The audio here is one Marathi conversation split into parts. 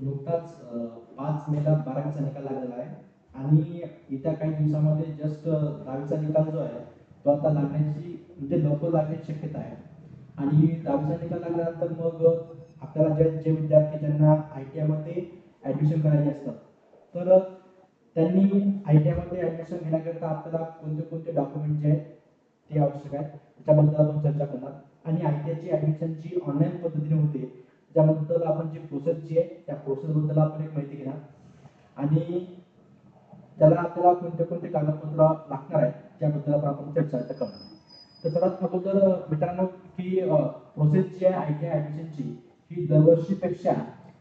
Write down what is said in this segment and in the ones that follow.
नुकताच पाच मेला बारावीचा निकाल लागलेला आहे. आणि येत्या काही दिवसामध्ये जस्ट दहावीचा निकाल जो आहे तो आता लागण्याची म्हणजे लवकर लागण्याची शक्यता आहे. आणि दहावीचा निकाल लागल्यानंतर मग आपल्याला जे जे विद्यार्थी ज्यांना आय टी आयमध्ये ॲडमिशन करायचे असतात तर त्यांनी आय टी आयमध्ये ॲडमिशन घेण्याकरिता आपल्याला कोणते कोणते डॉक्युमेंट जे आहेत ते आवश्यक आहे त्याच्याबद्दल आपण चर्चा करणार. आणि आय टी आयची ॲडमिशनची ऑनलाईन पद्धतीने होते. त्याबद्दल आपण जी प्रोसेस जी आहे त्या प्रोसेसबद्दल आपण एक माहिती घेणार. आणि त्याला आपल्याला कोणते कोणते कागदपत्र लागणार आहेत त्याबद्दल आपण चर्चा करणार तर सर्वात अगोदर मित्रांनो की प्रोसेस जी आहे आय टी आय ॲडमिशनची ही दरवर्षीपेक्षा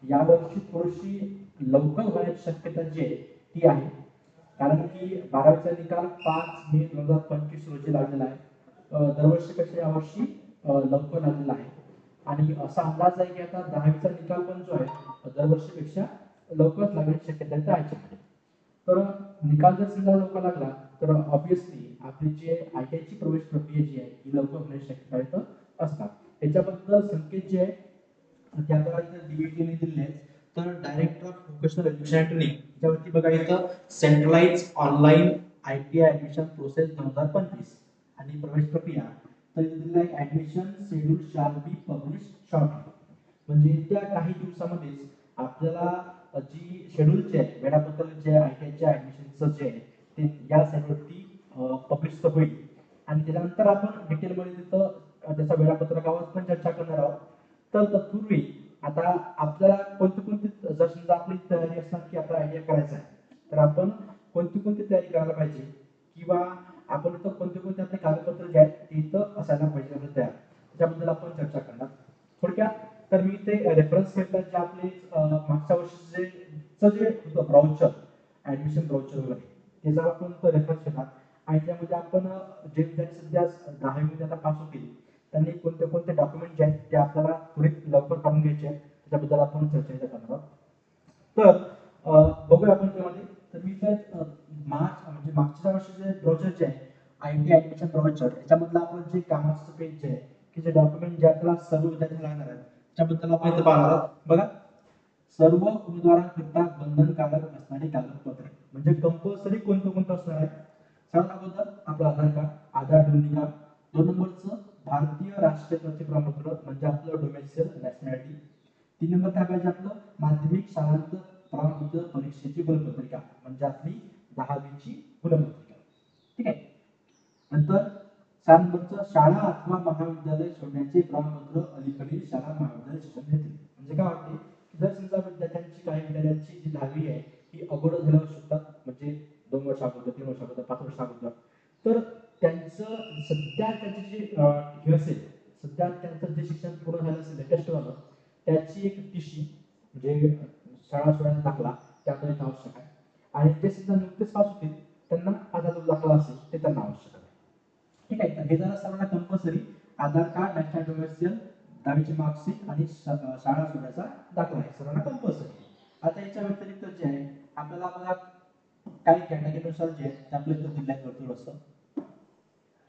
यावर्षी थोडीशी लवकर होण्याची शक्यता जी आहे ती आहे. कारण की बारावीचा निकाल पाच मे दोन हजार पंचवीस रोजी लागलेला आहे. दरवर्षीपेक्षा यावर्षी लवकर लागलेला आहे. आणि असा अंदाज आहे की आता दहावीचा निकाल पण जो आहे दरवर्षीपेक्षा लवकरच लागण्याची शक्यता आहे त्या तर निकाल जर समजा लवकर लागला तर ऑब्विसली आपली जे आय टी आयची प्रवेश प्रक्रिया जी आहे ही लवकर होण्याची शक्यता इथं असतात. त्याच्याबद्दल संकेत जे आहे ते आपल्याला इथं डीबीटीने दिले तर director of vocational education and training याच्यावरती बघा इथं centralise online I T I admission process दोन हजार पंचवीस आणि प्रवेश प्रक्रिया तर admission schedule shall be publish म्हणजे त्या काही दिवसामध्येच आपल्याला जी शेड्यूल जे आहे वेळापत्रक जे आय टी आयच्या ऍडमिशनचं जे आहे ते या साईटवरती पब्लिश होईल. आणि त्याच्यानंतर आपण डिटेलमध्ये तिथं त्याचा त्याच्या वेळापत्रकावर पण चर्चा करणार आहोत तर तत्पूर्वी आता आपल्याला कोणती कोणती जर समजा आपली तयारी असणार की आपला आयडिया करायचा आहे तर आपण कोणती कोणती तयारी करायला पाहिजे? किंवा आपण इथं कोणते कोणते आपले कागदपत्र जे आहेत ते इथं असायला पाहिजे आपलं तयार. त्याच्याबद्दल आपण चर्चा करणार. थोडक्यात तर मी ते रेफरन्स घेतलं जे आपले मागच्या वर्षीचे जे होतं ब्राउचर ऍडमिशन ब्राउचर वगैरे त्याचा आपण तो रेफरन्स घेणार. आणि त्यामध्ये आपण जे विद्यार्थी सध्या दहावीमध्ये आता पास केली त्यांनी कोणते कोणते डॉक्युमेंट जे आहेत ते आपल्याला त्वरित लवकर काढून घ्यायचे आहेत त्याच्याबद्दल आपण चर्चा करणार आहोत. तर बघूया आपण त्यामध्ये. तर मी काय मार्च म्हणजे मागच्या वर्षीचे ब्राउचर जे आहे आय टी ऍडमिशन ब्रॉचर याच्यामधलं आपण जे कामाचं पेज जे आहे की जे डॉक्युमेंट जे आपल्याला सर्व विद्यार्थ्यांना लागणार आहेत त्याबद्दल आपण इथे पाहणार आहोत. बघा. सर्व उमेदवारांकरता बंधनकारक असणारी कागदपत्रे. म्हणजे कंपल्सरी कोणतं कोणतं असणार आहे? सर्वात अगोदर आपलं आधार कार्ड आधार नोंदणी कार्ड. दोन नंबरचं भारतीय राष्ट्रीयत्वाचे प्रमाणपत्र म्हणजे आपलं डोमेस्टिक नॅशनॅलिटी तीन नंबर काय पाहिजे आपलं? माध्यमिक शाळांत प्रमाणपत्र परीक्षेची गुणपत्रिका म्हणजे आपली दहावीची गुणपत्रिका. ठीक आहे? नंतर चार शाळा अथवा महाविद्यालय सोडण्याचे प्रमाणपत्र अलीकडील शाळा महाविद्यालय शिक्षण देते म्हणजे काय वाटते? की जर समजा विद्यार्थ्यांची काही विद्यार्थ्यांची जी दहावी आहे ही अगोदर झाल्या शकतात म्हणजे दोन वर्ष अगोदर तीन वर्ष अगोदर पाच वर्ष अगोदर तर त्यांचं सध्या त्यांचे जे हे असेल सध्या त्यांचं जे शिक्षण पूर्ण झालं असेल लेटेस्ट झालं त्याची एक टीशी म्हणजे शाळा सोडायला दाखला त्याकडे आवश्यक आहे. आणि ते सुद्धा नुकतेच पास होतील त्यांना आधार दाखला असेल ते त्यांना आवश्यक आहे. ठीक आहे. हे झालं सर्वांना compulsory Aadhaar card bank domicile दहावीची मार्कशीट आणि शाळा सोडायचा दाखला आहे. सर्वांना कंपल्सरी आता याच्या व्यतिरिक्त जे आहे आपल्याला आपल्याला काही कॅटेगरीनुसार जे आहे ते आपल्या इथं दिल्या भरपूर असतं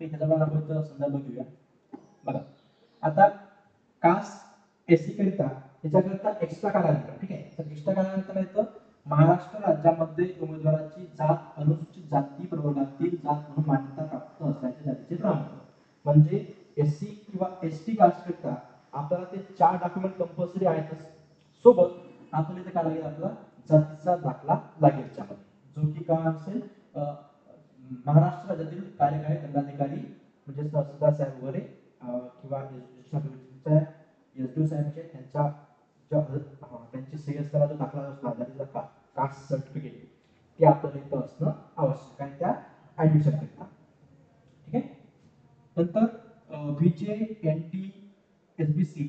ठीक आहे त्याचा आपण इथं संदर्भ घेऊया. बघा. आता कास्ट एस सी करिता त्याच्याकरिता एक्स्ट्रा कालांतर. ठीक आहे. तर एक्स्ट्रा कालांतर येतं महाराष्ट्र राज्यामध्ये उमेदवाराची जात अनुसूचित जाती प्रवर्गातील जात म्हणून मान्यता प्राप्त असल्याच्या म्हणजे एस सी किंवा एस टी कास्ट आपल्याला ते चार डॉक्युमेंट कंपल्सरी आहेतच सोबत आपण इथे काय लागेल आपला जातीचा दाखला लागेल त्यामध्ये जो की काय असेल? महाराष्ट्र राज्यातील कार्यकारी दंडाधिकारी म्हणजे तहसीलदार साहेब वगैरे किंवा एस डी साहेबांचे त्यांच्या ज्या अं, त्यांची जो दाखला का कास्ट सर्टिफिकेट ते आपल्याला इथं असणं आवश्यक आहे. त्या ऍडमिशन करता ठीक आहे नंतर V J N T S B C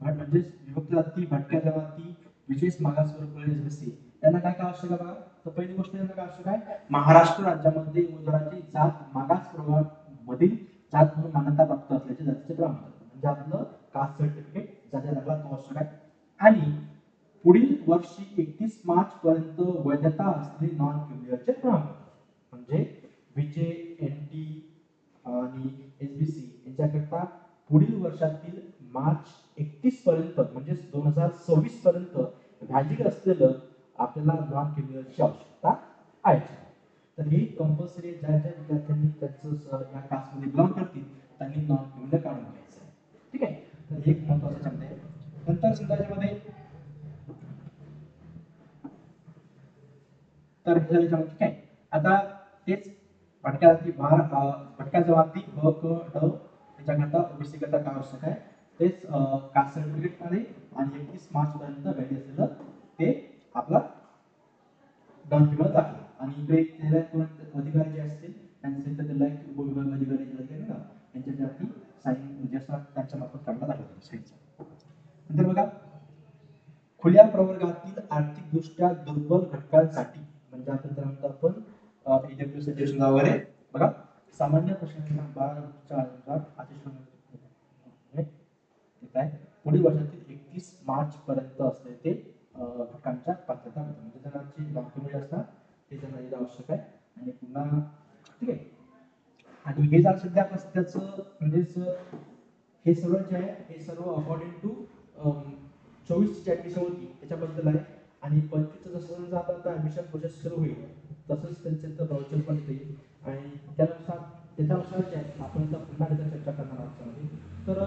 म्हणजे विभक्त जाती भटक्या जमाती विशेष मागासवर्ग एस त्यांना काय काय आवश्यक आहे बघा? तर पहिली गोष्ट त्यांना काय आवश्यक आहे? महाराष्ट्र राज्यामध्ये उमेदवाराची जात मागास प्रवर्गामधील जात म्हणून मान्यता प्राप्त असल्याचे जातीचे प्रमाणपत्र म्हणजे आपलं कास्ट सर्टिफिकेट जाती दाखला तो आवश्यक आहे. आणि पुढील वर्षी एकतीस मार्च पर्यंत वैधता असलेले नॉन क्युरियरचे प्रमाणपत्र म्हणजे विजे एन टी आणि एस बी सी यांच्याकरता पुढील वर्षातील मार्च एकतीस पर्यंत म्हणजे दोन हजार सव्वीस पर्यंत व्हॅलिड असलेलं आपल्याला नॉन क्रिमिनलची आवश्यकता आहे तर ही कंपल्सरी ज्या ज्या विद्यार्थ्यांनी त्यांचं या कास्टमध्ये बिलॉंग करतील त्यांनी नॉन क्रिमिनल काढून घ्यायचं आहे. ठीक आहे? तर हे एक महत्वाचं याच्यामध्ये आहे. नंतर सुद्धा याच्यामध्ये तर हे झालं ठीक आहे आता तेच फटक्या भार अं, बाबतीत जबाबती ब क ड त्याच्याकरता ओबीसी करता काय आवश्यक आहे? तेच कास्ट सर्टिफिकेटमध्ये आणि एकतीस मार्च पर्यंत व्हॅली असलेलं ते आपला डाऊन पेमेंट दाखला आणि इकडे अधिकारी जे असतील त्यांचे तर त्याला एक उपविभाग अधिकारी जे असतील ना त्यांच्या ज्यावरती साईन म्हणजे असं त्यांच्या मार्फत काढला दाखवतो साईनचा नंतर बघा खुल्या प्रवर्गातील आर्थिकदृष्ट्या दुर्बल घटकांसाठी म्हणजे आपण त्याला म्हणतो आपण ईडब्ल्यू सजेशन वगैरे बघा सामान्य प्रश्न क्रमांक बाराच्या अनुसार आदेश पुढील वर्षातील एकतीस मार्च पर्यंत असते ते घटकांच्या पात्रता मिळतात म्हणजे जणांची डॉक्युमेंट असतात ते त्यांना येणं आवश्यक आहे. आणि पुन्हा ठीक आहे. आणि हे जर सध्या त्याचं म्हणजेच हे सर्व जे आहे हे सर्व अकॉर्डिंग टू चोवीसची ॲडमिशन होती त्याच्याबद्दल आहे. आणि पंचवीसचं जसं जसं आता आता ॲडमिशन प्रोसेस सुरू होईल तसंच त्यांचे तर ब्राउचर पण येईल. आणि त्यानुसार त्याच्यानुसार जे आहे आपण पुन्हा त्याचा चर्चा करणार आहोत. तर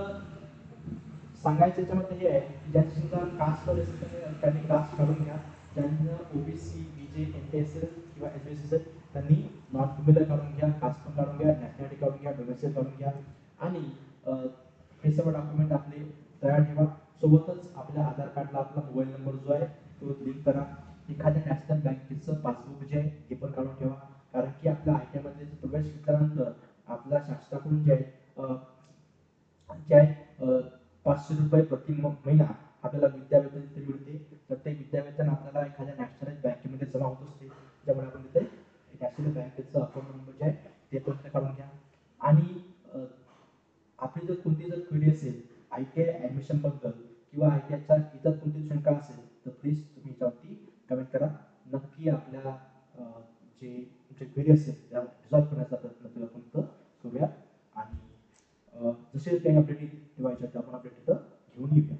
सांगायचं याच्यामध्ये हे आहे की ज्यांची सुद्धा कास्ट असेल त्यांनी- कास्ट काढून घ्या. ज्यांना OBC V J N T S L किंवा एस बी एस एल त्यांनी नॉन क्रिमिनल काढून घ्या कास्ट पण काढून घ्या नॅशनॅलिटी काढून घ्या डोमेस्टिक काढून घ्या. आणि हे सर्व डॉक्युमेंट आपले तयार ठेवा. सोबतच आपल्या आधार कार्डला आपला मोबाईल नंबर जो आहे तो लिंक करा. एखाद्या नॅशनल बँकेचं पासबुक जे आहे ते पण काढून ठेवा. कारण की आपल्या आय टी मध्ये प्रवेश घेतल्यानंतर आपल्या शासनाकडून जे आहे जे आहे पाचशे रुपये प्रति महिना आपल्याला विद्यावेतन तिथे मिळते. तर ते विद्यावेतन आपल्याला एखाद्या नॅशनल बँकेमध्ये जमा होत असते. ज्यामुळे आपण तिथे नॅशनल बँकेचं अकाउंट नंबर जे आहे ते पण काढून घ्या. आणि आपली जर कोणती जर क्वेरी असेल आय टी आय ॲडमिशनबद्दल किंवा आय टी आयच्या इतर कोणती शंका असेल तर प्लीज तुम्ही याच्यावरती कमेंट करा. नक्की आपल्या जे तुमची क्वेरी असेल त्या रिझॉल्व्ह करण्याचा प्रयत्न तुला आपण करूया. आणि जसे काही अपडेट ठेवायच्या त्या आपण आपल्या तिथं घेऊन येऊया.